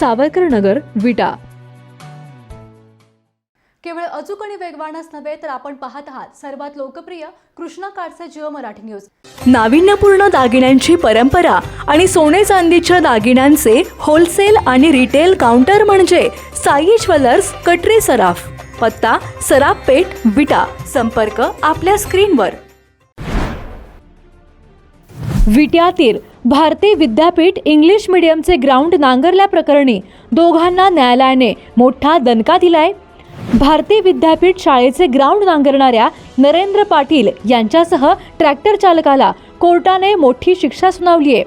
सावरकर नगर विटा. केवळ अचूक आणि वेगवानच नव्हे तर आपण पाहत आहात सर्वात लोकप्रिय कृष्णा काडचे जिओ मराठी न्यूज. नाविन्यपूर्ण दागिन्यांची परंपरा आणि सोने चांदीच्या दागिन्यांचे होलसेल आणि रिटेल काउंटर म्हणजे साई ज्वेलर्स कटरे सराफ. पत्ता सराफ पेठ विटा. संपर्क आपल्या स्क्रीनवर विट्यातील भारती विद्यापीठ इंग्लिश मीडियमचे ग्राउंड नांगरल्याप्रकरणी दोघांना न्यायालयाने मोठा दणका दिलाय. भारती विद्यापीठ शाळेचे ग्राउंड नांगरणाऱ्या नरेंद्र पाटील यांच्यासह ट्रॅक्टर चालकाला कोर्टाने मोठी शिक्षा सुनावली आहे.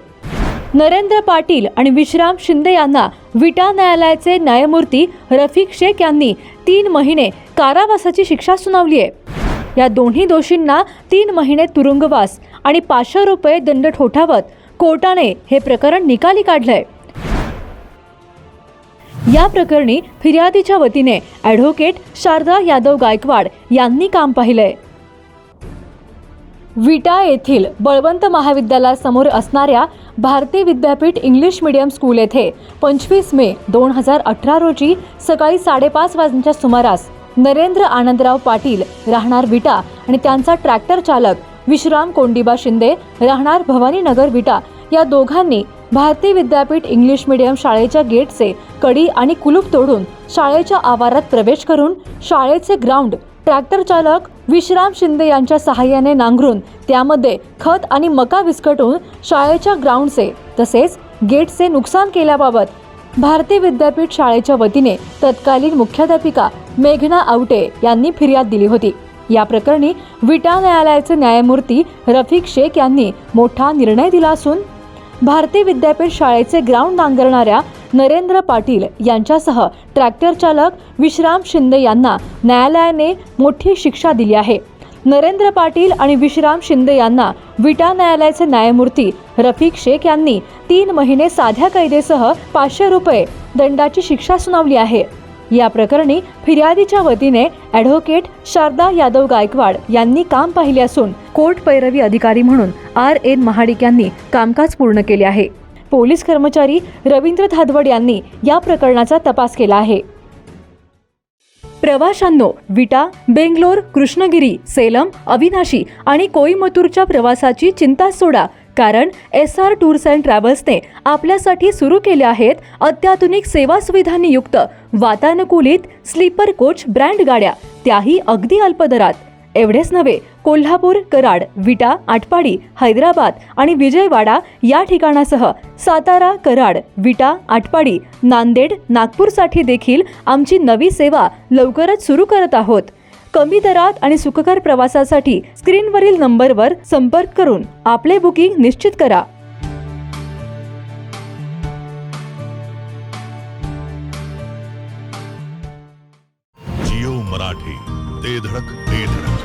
नरेंद्र पाटील आणि विश्राम शिंदे यांना विटा न्यायालयाचे न्यायमूर्ती रफिक शेख यांनी तीन महिने कारावासाची शिक्षा सुनावली आहे. या दोन्ही दोषींना तीन महिने तुरुंगवास आणि पाचशे रुपये दंड ठोठावत कोर्टाने हे प्रकरण निकाली काढलंय. या प्रकरणी फिर्यादीच्या वतीने ॲडव्होकेट शारदा यादव गायकवाड यांनी काम पाहिलंय. विटा येथील बळवंत महाविद्यालयासमोर असणाऱ्या भारतीय विद्यापीठ इंग्लिश मीडियम स्कूल येथे पंचवीस मे दोन हजार अठरा रोजी सकाळी साडेपाच वाजण्याच्या सुमारास नरेंद्र आनंदराव पाटील राहणार विटा आणि त्यांचा ट्रॅक्टर चालक विश्राम कोंडिबा शिंदे राहणार भवानीनगर विटा या दोघांनी भारती विद्यापीठ इंग्लिश मीडियम शाळेच्या गेटचे कडी आणि कुलूप तोडून शाळेच्या आवारात प्रवेश करून शाळेचे ग्राउंड ट्रॅक्टर चालक विश्राम शिंदे यांच्या सहाय्याने नांगरून त्यामध्ये खत आणि मका विस्कटून शाळेच्या ग्राउंडचे तसेच गेटचे नुकसान केल्याबाबत भारती विद्यापीठ शाळेच्या वतीने तत्कालीन मुख्याध्यापिका मेघना आवटे यांनी फिर्याद दिली होती. या प्रकरणी विटा न्यायालयाचे न्यायमूर्ती रफिक शेख यांनी मोठा निर्णय दिला असून भारती विद्यापीठ शाळेचे ग्राउंड नांगरणाऱ्या नरेंद्र पाटील यांच्यासह ट्रॅक्टर चालक विश्राम शिंदे यांना न्यायालयाने मोठी शिक्षा दिली आहे. नरेंद्र पाटील आणि विश्राम शिंदे यांना विटा न्यायालयाचे न्यायमूर्ती रफिक शेख यांनी तीन महिने साध्या कैदेसह पाचशे रुपये दंडाची शिक्षा सुनावली आहे. या प्रकरणी फिर्यादीच्या वतीने ॲडव्होकेट शारदा यादव गायकवाड यांनी काम पाहिले असून कोर्ट पैरवी अधिकारी म्हणून आर एन महाडिक यांनी कामकाज पूर्ण केले आहे. पोलीस कर्मचारी रवींद्र धादवड यांनी या प्रकरणाचा तपास केला आहे. प्रवाशांनो विटा बेंगलोर कृष्णगिरी सेलम अविनाशी आणि कोईमतूरच्या प्रवासाची चिंता सोडा कारण एस आर टूर्स अँड ट्रॅव्हल्सने आपल्यासाठी सुरू केले आहेत अत्याधुनिक सेवा सुविधांनी युक्त वातानुकूलित स्लीपर कोच ब्रँड गाड्या त्याही अगदी अल्पदरात. एवढेच नव्हे कोल्हापूर कराड विटा आटपाडी हैदराबाद आणि विजयवाडा या ठिकाणासह सातारा कराड विटा आटपाडी नांदेड नागपूरसाठी देखील आमची नवी सेवा लवकरच सुरू करत आहोत. कमी दरात आणि सुखकर प्रवासासाठी स्क्रीनवरील नंबरवर संपर्क करून आपले बुकिंग निश्चित करा. जिओ मराठी ते धडक ते धडक.